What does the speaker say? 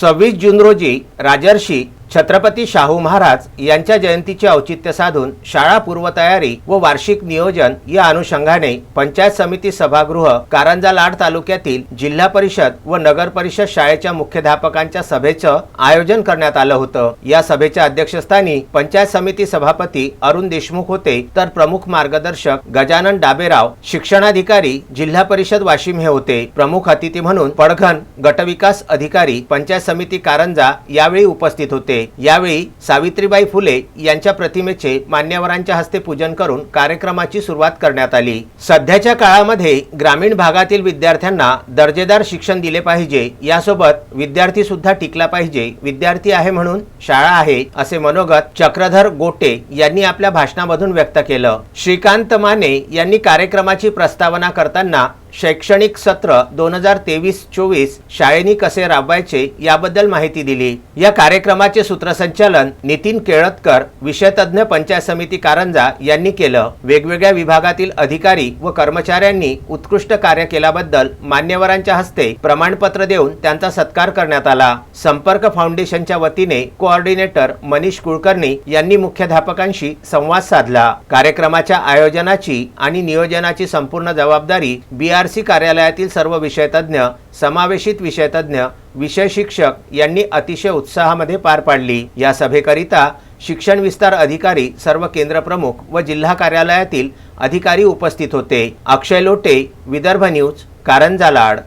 सव्वीस जून रोजी राजर्षी छत्रपती शाहू महाराज यांच्या जयंतीचे औचित्य साधून शाळा पूर्वतयारी व वार्षिक नियोजन या अनुषंगाने पंचायत समिती सभागृह कारंजा लाड तालुक्यातील जिल्हा परिषद व नगर परिषद शाळेच्या मुख्याध्यापकांच्या सभेचं आयोजन करण्यात आलं होतं. या सभेच्या अध्यक्षस्थानी पंचायत समिती सभापती अरुण देशमुख होते तर प्रमुख मार्गदर्शक गजानन डाबेराव शिक्षणाधिकारी जिल्हा परिषद वाशिम हे होते. प्रमुख अतिथी म्हणून पडघण गटविकास अधिकारी पंचायत समिती कारंजा यावेळी उपस्थित होते. यावेळी सावित्रीबाई फुले यांच्या प्रतिमेचे मान्यवरांच्या हस्ते पूजन करून कार्यक्रमाची सुरुवात करण्यात आली. सध्याच्या काळामध्ये ग्रामीण भागातील विद्यार्थ्यांना दर्जेदार शिक्षण दिले पाहिजे. यासोबत विद्यार्थी सुद्धा टिकला पाहिजे. विद्यार्थी आहे म्हणून शाळा आहे असे मनोगत चक्रधर गोटे यांनी आपल्या भाषणामधून व्यक्त केलं. श्रीकांत माने यांनी कार्यक्रमाची प्रस्तावना करताना शैक्षणिक सत्र दोन हजार तेवीस चोवीस शाळेनी कसे राबवायचे याबद्दल माहिती दिली. या कार्यक्रमाचे सूत्रसंचालन नितीन केळतकर विषयतज्ञ पंचायत समिती कारंजा यांनी केलं. वेगवेगळ्या विभागातील अधिकारी व कर्मचाऱ्यांनी उत्कृष्ट कार्य केल्याबद्दल मान्यवरांच्या हस्ते प्रमाणपत्र देऊन त्यांचा सत्कार करण्यात आला. संपर्क फाउंडेशनच्या वतीने कोऑर्डिनेटर मनीष कुलकर्णी यांनी मुख्याध्यापकांशी संवाद साधला. कार्यक्रमाच्या आयोजनाची आणि नियोजनाची संपूर्ण जबाबदारी बी आर सी कार्यालयातील सर्व विषयतज्ञ समावेशित विषयतज्ञ विषय शिक्षक यांनी अतिशय उत्साहामध्ये पार पाडली. या सभेकरिता शिक्षण विस्तार अधिकारी सर्व केंद्र प्रमुख व जिल्हा कार्यालयातील अधिकारी उपस्थित होते. अक्षय लोटे विदर्भ न्यूज कारंजा लाड